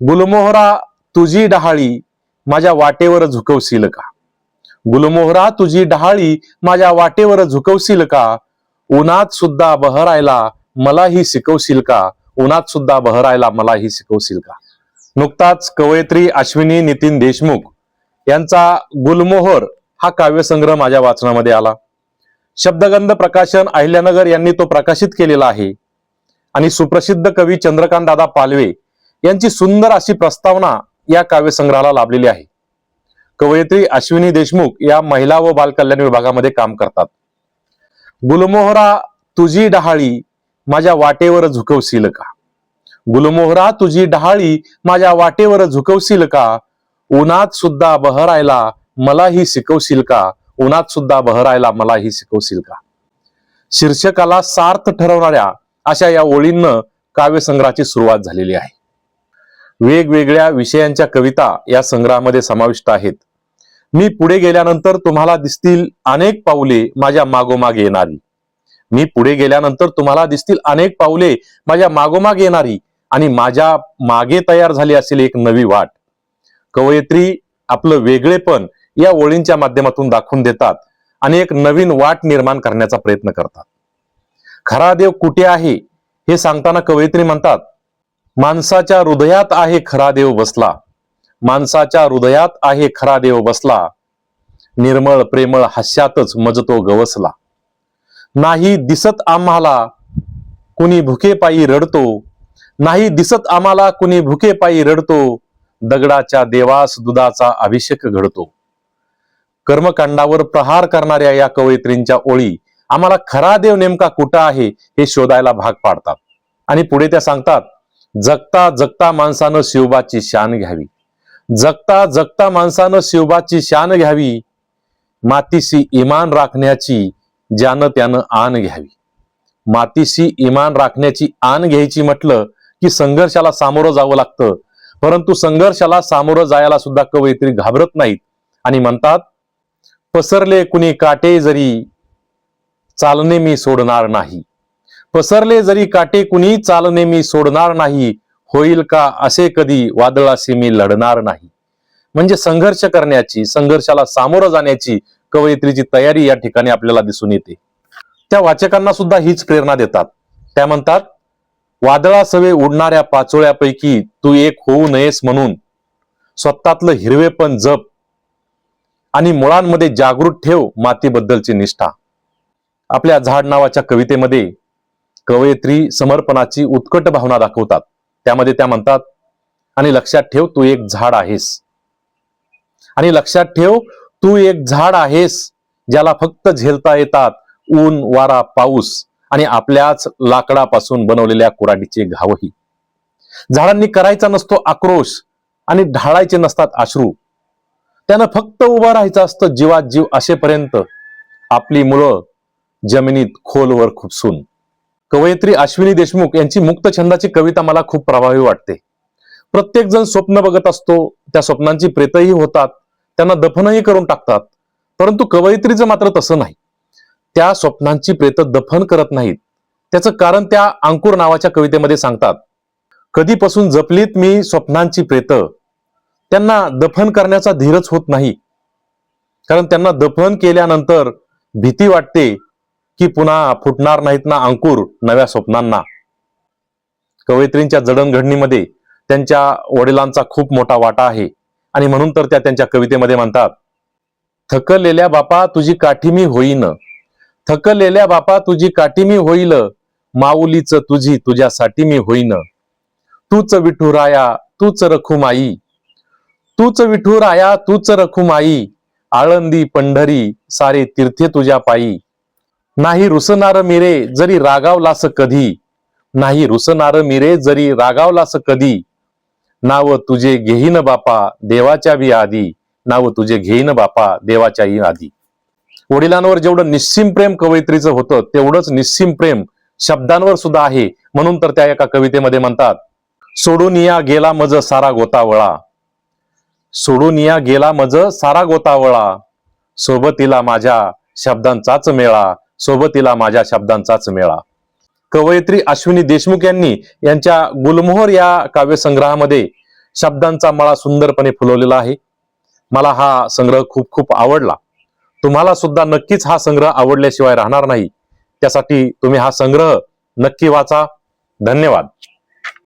गुलमोहरा तुझी डहाळी माझ्या वाटेवर झुकवशील का? गुलमोहरा तुझी डहाळी माझ्या वाटेवर झुकवशील का? उन्हात सुद्धा बहरायला मलाही शिकवशील का? उन्हात सुद्धा बहरायला मलाही शिकवशील का? नुकताच कवयित्री अश्विनी नितीन देशमुख यांचा गुलमोहर हा काव्यसंग्रह माझ्या वाचनामध्ये आला. शब्दगंध प्रकाशन अहिल्यानगर यांनी तो प्रकाशित केलेला आहे. आणि सुप्रसिद्ध कवी चंद्रकांत दादा पालवे यांची सुंदर अशी प्रस्तावना या काव्यसंग्रहाला लाभलेली आहे. कवयित्री अश्विनी देशमुख या महिला व बालकल्याण विभागामध्ये काम करतात. गुलमोहरा तुझी डहाळी माझ्या वाटेवर झुकवशील का? गुलमोहरा तुझी डहाळी माझ्या वाटेवर झुकवशील का? उन्हात सुद्धा बहरायला मलाही शिकवशील का? उन्हात सुद्धा बहरायला मलाही शिकवशील का? शीर्षकाला सार्थ ठरवणाऱ्या अशा या ओळींनं काव्यसंग्रहाची सुरुवात झालेली आहे. वेगवेगळ्या विषयांच्या कविता या संग्रहामध्ये समाविष्ट आहेत. मी पुढे गेल्यानंतर तुम्हाला दिसतील अनेक पाऊले माझ्या मागोमाग येणारी. मी पुढे गेल्यानंतर तुम्हाला दिसतील अनेक पाऊले माझ्या मागोमाग येणारी आणि माझ्या मागे तयार झाली असेल एक नवी वाट. कवयित्री आपलं वेगळेपण या ओळींच्या माध्यमातून दाखवून देतात आणि एक नवीन वाट निर्माण करण्याचा प्रयत्न करतात. खरा देव कुठे आहे हे सांगताना कवयित्री म्हणतात माणसाच्या हृदयात आहे खरा देव बसला. माणसाच्या हृदयात आहे खरा देव बसला. निर्मळ प्रेमळ हास्यातच मजतो गवसला. नाही दिसत आम्हाला कुणी भुकेपायी रडतो. नाही दिसत आम्हाला कुणी भुकेपायी रडतो. दगडाच्या देवास दुधाचा अभिषेक घडतो. कर्मकांडावर प्रहार करणाऱ्या या कवयित्रींच्या ओळी आम्हाला खरा देव नेमका कुठं आहे हे शोधायला भाग पाडतात. आणि पुढे त्या सांगतात जगता जगता माणसानं शिवबाची शान घ्यावी. जगता जगता माणसानं शिवबाची शान घ्यावी. मातीशी इमान राखण्याची ज्यानं त्यानं आण घ्यावी. मातीशी इमान राखण्याची आण घ्यायची म्हटलं की संघर्षाला सामोरं जावं लागतं. परंतु संघर्षाला सामोरं जायला सुद्धा कवयित्री घाबरत नाहीत. आणि म्हणतात पसरले कुणी काटे जरी चालणे मी सोडणार नाही. पसरले जरी काटे कुणी चालणे मी सोडणार नाही. होईल का असे कधी वादळाशी मी लढणार नाही. म्हणजे संघर्ष करण्याची संघर्षाला सामोरं जाण्याची कवयित्रीची तयारी या ठिकाणी आपल्याला दिसून येते. त्या वाचकांना सुद्धा हीच प्रेरणा देतात. त्या म्हणतात वादळासवे उडणाऱ्या पाचोळ्यापैकी तू एक होऊ नयेस म्हणून. स्वतःतलं हिरवेपण जप. आणि मुळांमध्ये जागृत ठेव मातीबद्दलची निष्ठा. आपल्या झाड नावाच्या कवितेमध्ये कवयित्री समर्पणाची उत्कट भावना दाखवतात. त्यामध्ये त्या म्हणतात आणि लक्षात ठेव तू एक झाड आहेस. आणि लक्षात ठेव तू एक झाड आहेस ज्याला फक्त झेलता येतात ऊन वारा पाऊस आणि आपल्याच लाकडापासून बनवलेल्या कुराडीचे घावही. झाडांनी करायचा नसतो आक्रोश आणि ढाळायचे नसतात अश्रू. त्यानं फक्त उभं राहायचं असतं जीवात जीव असेपर्यंत आपली मुळं जमिनीत खोलवर खुपसून. कवयित्री अश्विनी देशमुख यांची मुक्त छंदाची कविता मला खूप प्रभावी वाटते. प्रत्येक जण स्वप्न बघत असतो त्या स्वप्नांची प्रेतही होतात त्यांना दफनही करून टाकतात परंतु कवयित्रीचं मात्र तसं नाही. त्या स्वप्नांची प्रेत दफन करत नाहीत. त्याचं कारण त्या अंकुर नावाच्या कवितेमध्ये सांगतात. कधीपासून जपलीत मी स्वप्नांची प्रेत. त्यांना दफन करण्याचा धीरच होत नाही. कारण त्यांना दफन केल्यानंतर भीती वाटते की पुन्हा फुटणार नाहीत ना अंकुर नव्या स्वप्नांना. कवयित्रींच्या जडणघडणीमध्ये त्यांच्या वडिलांचा खूप मोठा वाटा आहे. आणि म्हणून तर त्या त्यांच्या कवितेमध्ये म्हणतात थकलेल्या बापा तुझी काठी मी होईन. थकलेल्या बापा तुझी काठी मी होईल. माऊलीच तुझी तुझ्यासाठी मी होईन. तूच विठुराया तूच रखुमाई. तूच विठुराया तूच रखुमाई. आळंदी पंढरी सारे तीर्थे तुझ्या पायी. नाही रुसणार मिरे जरी रागावलास कधी. नाही रुसणार मिरे जरी रागावलास कधी. नाव तुझे घेईन बापा देवाच्या बी आधी. नाव तुझे घेईन बापा देवाच्याही आधी. वडिलांवर जेवढं निस्सिम प्रेम कवयित्रीचं होतं तेवढंच निस्सिम प्रेम शब्दांवर सुद्धा आहे. म्हणून तर त्या एका कवितेमध्ये म्हणतात सोडून या गेला मज सारा गोतावळा. सोडून या गेला मज सारा गोतावळा. सोबतीला माझ्या शब्दांचाच मेळा. सोबतीला माझ्या शब्दांचाच मेळा. कवयित्री अश्विनी देशमुख यांनी यांच्या गुलमोहर या काव्यसंग्रहामध्ये शब्दांचा मळा सुंदरपणे फुलवलेला आहे. मला हा संग्रह खूप खूप आवडला. तुम्हाला सुद्धा नक्कीच हा संग्रह आवडल्याशिवाय राहणार नाही. त्यासाठी तुम्ही हा संग्रह नक्की वाचा. धन्यवाद.